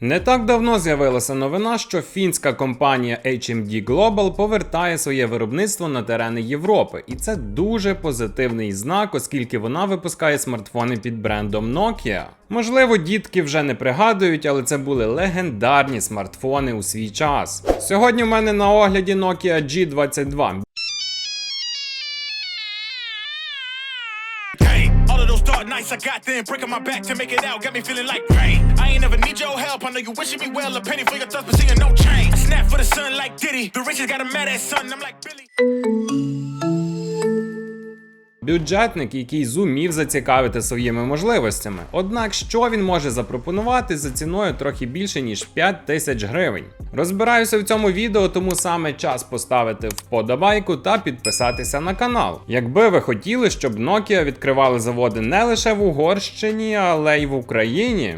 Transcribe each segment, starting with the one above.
Не так давно з'явилася новина, що фінська компанія HMD Global повертає своє виробництво на терени Європи, і це дуже позитивний знак, оскільки вона випускає смартфони під брендом Nokia. Можливо, дітки вже не пригадують, але це були легендарні смартфони у свій час. Сьогодні в мене на огляді Nokia G22. Those dark nights I got then breaking my back to make it out, got me feeling like rain. I ain't never need your help, I know you wishing me well, a penny for your thoughts, but seeing no change. Snap for the sun like Diddy, the richest got a mad ass son, I'm like Billy. Бюджетник, який зумів зацікавити своїми можливостями. Однак, що він може запропонувати за ціною трохи більше ніж 5 тисяч гривень. Розбираюся в цьому відео, тому саме час поставити вподобайку та підписатися на канал. Якби ви хотіли, щоб Nokia відкривали заводи не лише в Угорщині, але й в Україні.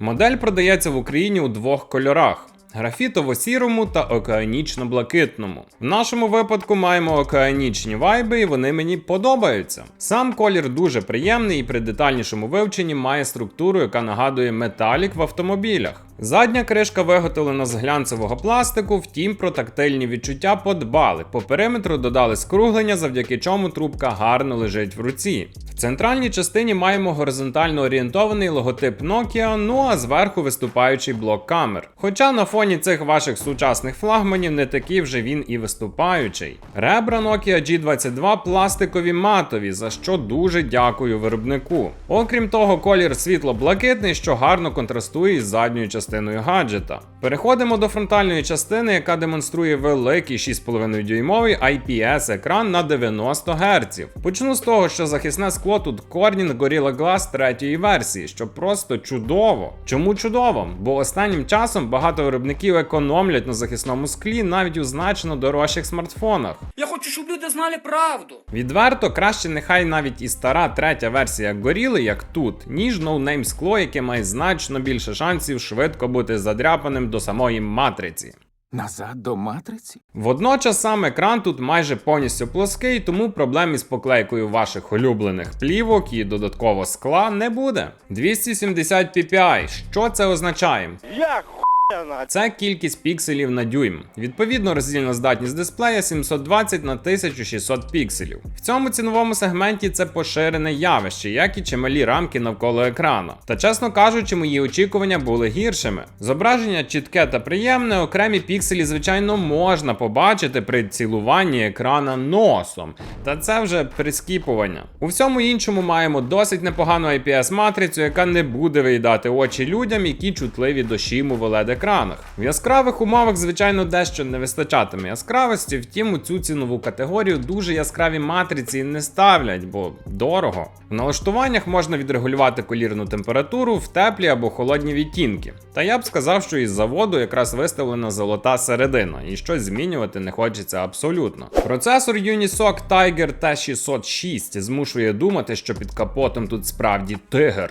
Модель продається в Україні у двох кольорах. Графітово-сірому та океанічно-блакитному. В нашому випадку маємо океанічні вайби, і вони мені подобаються. Сам колір дуже приємний і при детальнішому вивченні має структуру, яка нагадує металік в автомобілях. Задня кришка виготовлена з глянцевого пластику, втім про тактильні відчуття подбали. По периметру додали скруглення, завдяки чому трубка гарно лежить в руці. В центральній частині маємо горизонтально орієнтований логотип Nokia, ну а зверху виступаючий блок камер. Хоча на фоні цих ваших сучасних флагманів не такий вже він і виступаючий. Ребра Nokia G22 пластикові матові, за що дуже дякую виробнику. Окрім того, колір світло-блакитний, що гарно контрастує із задньою частиною гаджета. Переходимо до фронтальної частини, яка демонструє великий 6,5 дюймовий IPS екран на 90 Гц. Почну з того, що захисне скло тут Corning Gorilla Glass третьої версії, що просто чудово. Чому чудово? Бо останнім часом багато виробників економлять на захисному склі навіть у значно дорожчих смартфонах. Я хочу, щоб люди знали правду. Відверто краще нехай навіть і стара третя версія горіли, як тут, ніж ноунейм скло, яке має значно більше шансів швидко бути задряпаним до самої матриці. Назад до матриці? Водночас сам екран тут майже повністю плоский, тому проблем із поклейкою ваших улюблених плівок і додатково скла не буде. 270 ppi. Що це означає? Це кількість пікселів на дюйм. Відповідно, роздільна здатність дисплея 720 на 1600 пікселів. В цьому ціновому сегменті це поширене явище, як і чималі рамки навколо екрану. Та чесно кажучи, мої очікування були гіршими. Зображення чітке та приємне, окремі пікселі, звичайно, можна побачити при цілуванні екрана носом. Та це вже прискіпування. У всьому іншому маємо досить непогану IPS-матрицю, яка не буде виїдати очі людям, які чутливі до шіму oled екранах. В яскравих умовах, звичайно, дещо не вистачатиме яскравості, втім у цю цінову категорію дуже яскраві матриці не ставлять, бо дорого. В налаштуваннях можна відрегулювати колірну температуру в теплі або холодні відтінки. Та я б сказав, що із заводу якраз виставлена золота середина, і щось змінювати не хочеться абсолютно. Процесор Unisoc Tiger T606 змушує думати, що під капотом тут справді тигр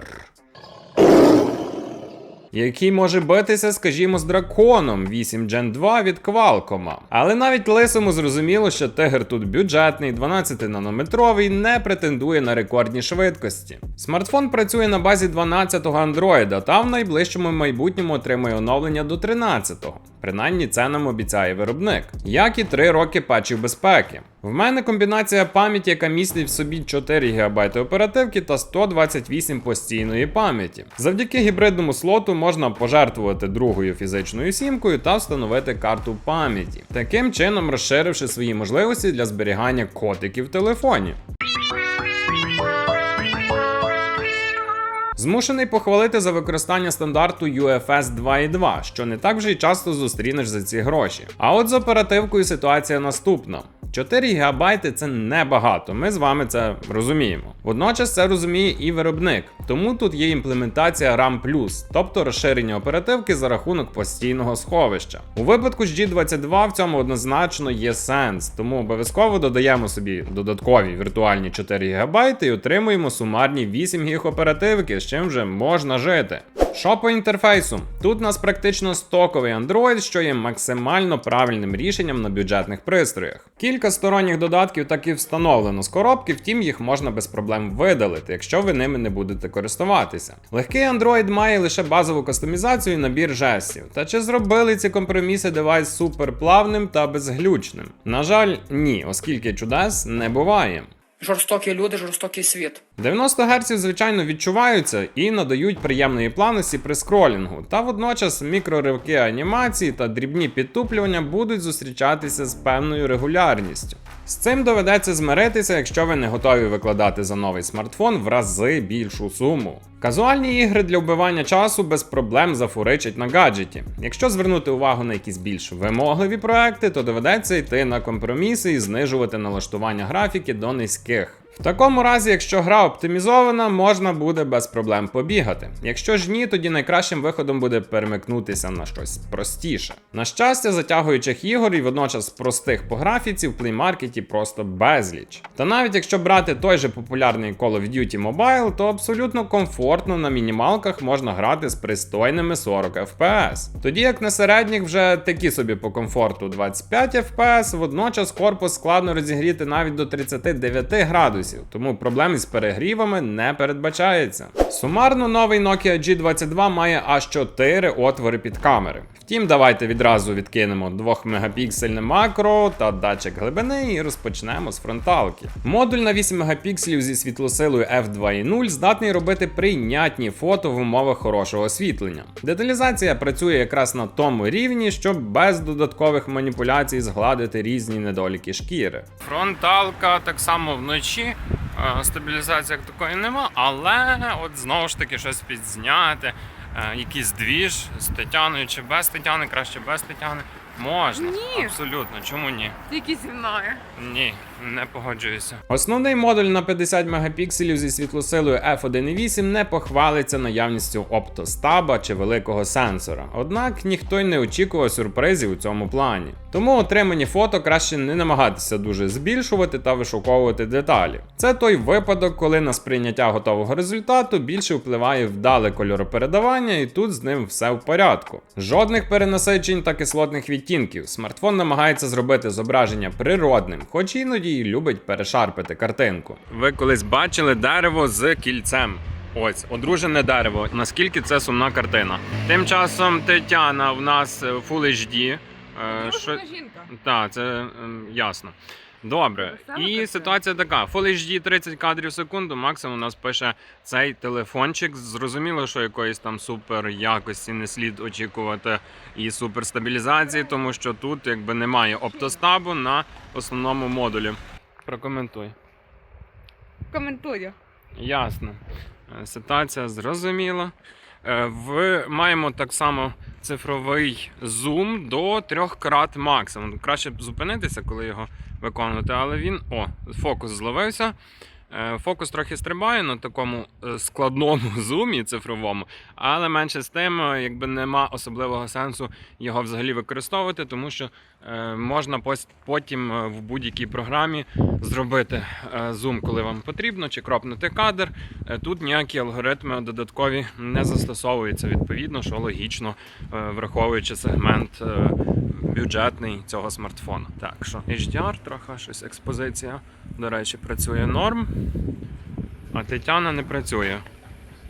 який може битися, скажімо, з драконом 8 Gen 2 від Qualcomm. Але навіть лисому зрозуміло, що тигр тут бюджетний, 12-нанометровий, не претендує на рекордні швидкості. Смартфон працює на базі 12-го Android, та в найближчому майбутньому отримує оновлення до 13-го. Принаймні це нам обіцяє виробник, як і 3 роки патчів безпеки. В мене комбінація пам'яті, яка містить в собі 4 ГБ оперативки та 128 постійної пам'яті. Завдяки гібридному слоту можна пожертвувати другою фізичною сімкою та встановити карту пам'яті, таким чином розширивши свої можливості для зберігання котиків в телефоні. Змушений похвалити за використання стандарту UFS 2.2, що не так вже й часто зустрінеш за ці гроші. А от з оперативкою ситуація наступна. 4 ГБ це небагато, ми з вами це розуміємо. Водночас це розуміє і виробник, тому тут є імплементація RAM+, тобто розширення оперативки за рахунок постійного сховища. У випадку з G22 в цьому однозначно є сенс, тому обов'язково додаємо собі додаткові віртуальні 4 ГБ і отримуємо сумарні 8 ГБ оперативки, з чим вже можна жити. Що по інтерфейсу? Тут у нас практично стоковий Android, що є максимально правильним рішенням на бюджетних пристроях. Кілька сторонніх додатків таки встановлено з коробки, втім їх можна без проблем видалити, якщо ви ними не будете користуватися. Легкий Android має лише базову кастомізацію і набір жестів. Та чи зробили ці компроміси девайс суперплавним та безглючним? На жаль, ні, оскільки чудес не буває. Жорстокі люди, жорстокий світ. 90 Гц, звичайно, відчуваються і надають приємної плавності при скролінгу, та водночас мікроривки анімації та дрібні підтуплювання будуть зустрічатися з певною регулярністю. З цим доведеться змиритися, якщо ви не готові викладати за новий смартфон в рази більшу суму. Казуальні ігри для вбивання часу без проблем зафуричать на гаджеті. Якщо звернути увагу на якісь більш вимогливі проекти, то доведеться йти на компроміси і знижувати налаштування графіки до низьких. В такому разі, якщо гра оптимізована, можна буде без проблем побігати. Якщо ж ні, тоді найкращим виходом буде перемикнутися на щось простіше. На щастя, затягуючих ігор і водночас простих по графіці в плеймаркеті просто безліч. Та навіть якщо брати той же популярний Call of Duty Mobile, то абсолютно комфортно на мінімалках можна грати з пристойними 40 FPS. Тоді як на середніх вже такі собі по комфорту 25 FPS, водночас корпус складно розігріти навіть до 39 градусів, тому проблем із перегрівами не передбачається. Сумарно новий Nokia G22 має аж 4 отвори під камери. Втім, давайте відразу відкинемо 2-мегапіксельне макро та датчик глибини і розпочнемо з фронталки. Модуль на 8 мегапікселів зі світлосилою f2.0 здатний робити прийнятні фото в умовах хорошого освітлення. Деталізація працює якраз на тому рівні, щоб без додаткових маніпуляцій згладити різні недоліки шкіри. Фронталка так само вночі. Стабілізації як такої нема, але от знову ж таки щось підзняти, е, якийсь двіж з Тетяною чи без Тетяни, краще без Тетяни. Можна. Ні. Абсолютно. Чому ні? Тільки зі мною. Ні, не погоджуюся. Основний модуль на 50 мегапікселів зі світлосилою f1.8 не похвалиться наявністю оптостаба чи великого сенсора. Однак ніхто й не очікував сюрпризів у цьому плані. Тому отримані фото краще не намагатися дуже збільшувати та вишуковувати деталі. Це той випадок, коли на сприйняття готового результату більше впливає вдале кольоропередавання, і тут з ним все в порядку. Жодних перенасичень та кислотних відтінків. Смартфон намагається зробити зображення природним, хоч іноді й любить перешарпити картинку. Ви колись бачили дерево з кільцем. Ось, одружене дерево. Наскільки це сумна картина. Тим часом Тетяна в нас е, Full HD. е, що- жінка. так, це е, ясно. Добре. І ситуація така: Full HD 30 кадрів в секунду, максимум у нас пише цей телефончик. Зрозуміло, що якоїсь там супер якості не слід очікувати і супер стабілізації, тому що тут якби немає оптостабу на основному модулі. Прокоментуй. Коментую. Ясно. Е, Ситуація зрозуміла. Е, В, маємо так само цифровий зум до трьох крат максимум. Краще б зупинитися, коли його виконувати, але він. О, фокус зловився. Е, Фокус трохи стрибає на такому е, складному зумі цифровому, але менше з тим, е, якби нема особливого сенсу його взагалі використовувати, тому що можна потім в будь-якій програмі зробити зум, коли вам потрібно, чи кропнути кадр. Тут ніякі алгоритми додаткові не застосовуються відповідно, що логічно, враховуючи сегмент бюджетний цього смартфона. Так що HDR трохи щось експозиція. До речі, працює норм, а Тетяна не працює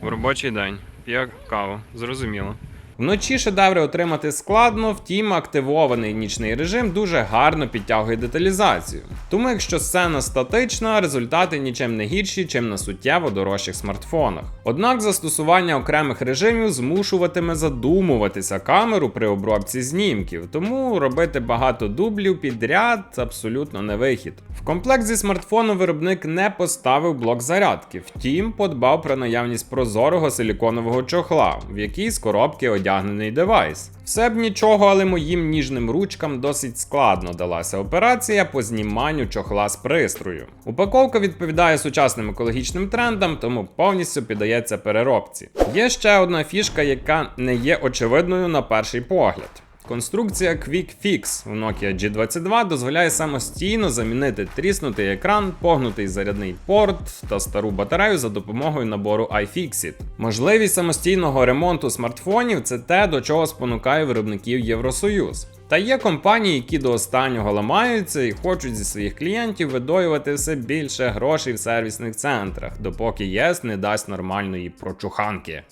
в робочий день. П'є каву, зрозуміло. Вночі шедеври отримати складно, втім, активований нічний режим дуже гарно підтягує деталізацію. Тому, якщо сцена статична, результати нічим не гірші, чим на суттєво дорожчих смартфонах. Однак застосування окремих режимів змушуватиме задумуватися камеру при обробці знімків, тому робити багато дублів підряд абсолютно не вихід. В комплект зі смартфоном виробник не поставив блок зарядки, втім, подбав про наявність прозорого силіконового чохла, в який з коробки одягнений девайс. Все б нічого, але моїм ніжним ручкам досить складно далася операція по зніманню чохла з пристрою. Упаковка відповідає сучасним екологічним трендам, тому повністю піддається переробці. Є ще одна фішка, яка не є очевидною на перший погляд. Конструкція Quick Fix у Nokia G22 дозволяє самостійно замінити тріснутий екран, погнутий зарядний порт та стару батарею за допомогою набору iFixit. Можливість самостійного ремонту смартфонів це те, до чого спонукає виробників Євросоюз. Та є компанії, які до останнього ламаються і хочуть зі своїх клієнтів видоювати все більше грошей в сервісних центрах, допоки ЄС не дасть нормальної прочуханки.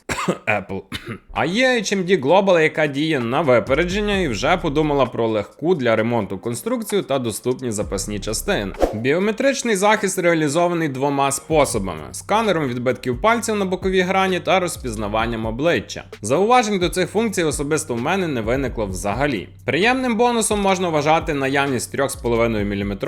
Apple. А є HMD Global, яка діє на випередження і вже подумала про легку для ремонту конструкцію та доступні запасні частини. Біометричний захист реалізований двома способами: сканером відбитків пальців на боковій грані та розпізнаванням обличчя. Зауважень до цих функцій особисто в мене не виникло взагалі. Приємним бонусом можна вважати наявність 3,5 мм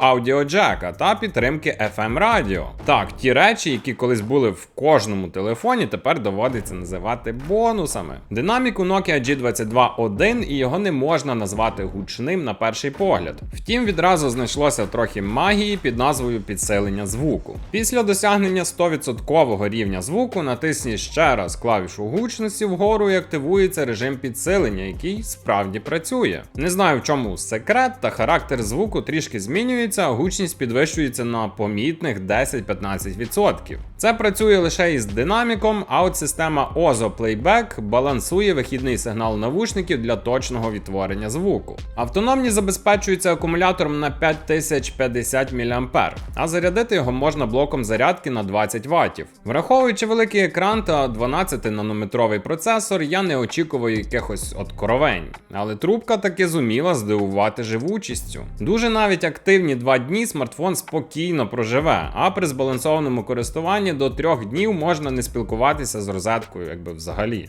аудіоджека та підтримки FM радіо. Так, ті речі, які колись були в кожному телефоні, тепер доводиться називати бонусами. Динамік у Nokia G22.1 і його не можна назвати гучним на перший погляд. Втім, відразу знайшлося трохи магії під назвою підсилення звуку. Після досягнення 100% рівня звуку натисніть ще раз клавішу гучності вгору і активується режим підсилення, який справді працює. Не знаю в чому секрет, та характер звуку трішки змінюється, а гучність підвищується на помітних 10-15%. Це працює лише із динаміком, а от система Ozo Playback балансує вихідний сигнал навушників для точного відтворення звуку. Автономність забезпечується акумулятором на 5050 мА, а зарядити його можна блоком зарядки на 20 Вт. Враховуючи великий екран та 12-нанометровий процесор, я не очікував якихось откровень, але трубка таки зуміла здивувати живучістю. Дуже навіть активні 2 дні смартфон спокійно проживе, а при збалансованому користуванні до 3 днів можна не спілкуватися з розеткою, якби взагалі.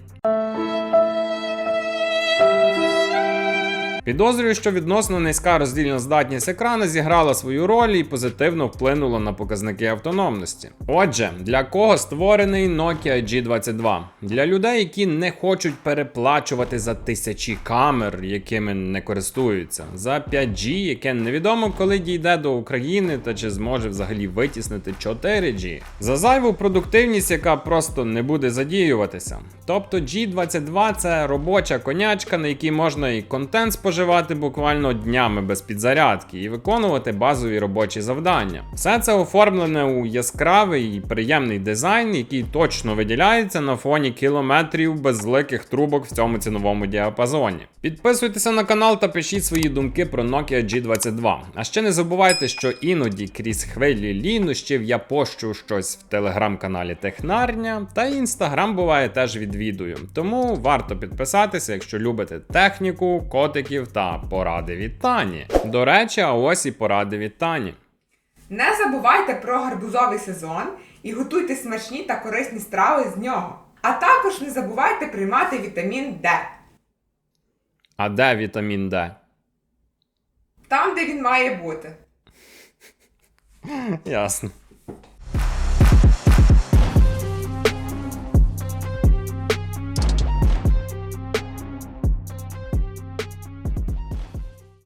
Підозрюю, що відносно низька роздільна здатність екрана зіграла свою роль і позитивно вплинула на показники автономності. Отже, для кого створений Nokia G22? Для людей, які не хочуть переплачувати за тисячі камер, якими не користуються, за 5G, яке невідомо коли дійде до України та чи зможе взагалі витіснити 4G, за зайву продуктивність, яка просто не буде задіюватися. Тобто G22 це робоча конячка, на якій можна і контент споживати буквально днями без підзарядки і виконувати базові робочі завдання. Все це оформлене у яскравий і приємний дизайн, який точно виділяється на фоні кілометрів безликих трубок в цьому ціновому діапазоні. Підписуйтеся на канал та пишіть свої думки про Nokia G22. А ще не забувайте, що іноді крізь хвилі лінощів я пощу щось в телеграм-каналі Технарня, та інстаграм буває теж відвідую. Тому варто підписатися, якщо любите техніку, котиків та поради від Тані. До речі, а ось і поради від Тані. Не забувайте про гарбузовий сезон і готуйте смачні та корисні страви з нього. А також не забувайте приймати вітамін Д, А де вітамін Д? там, де він має бути. Ясно.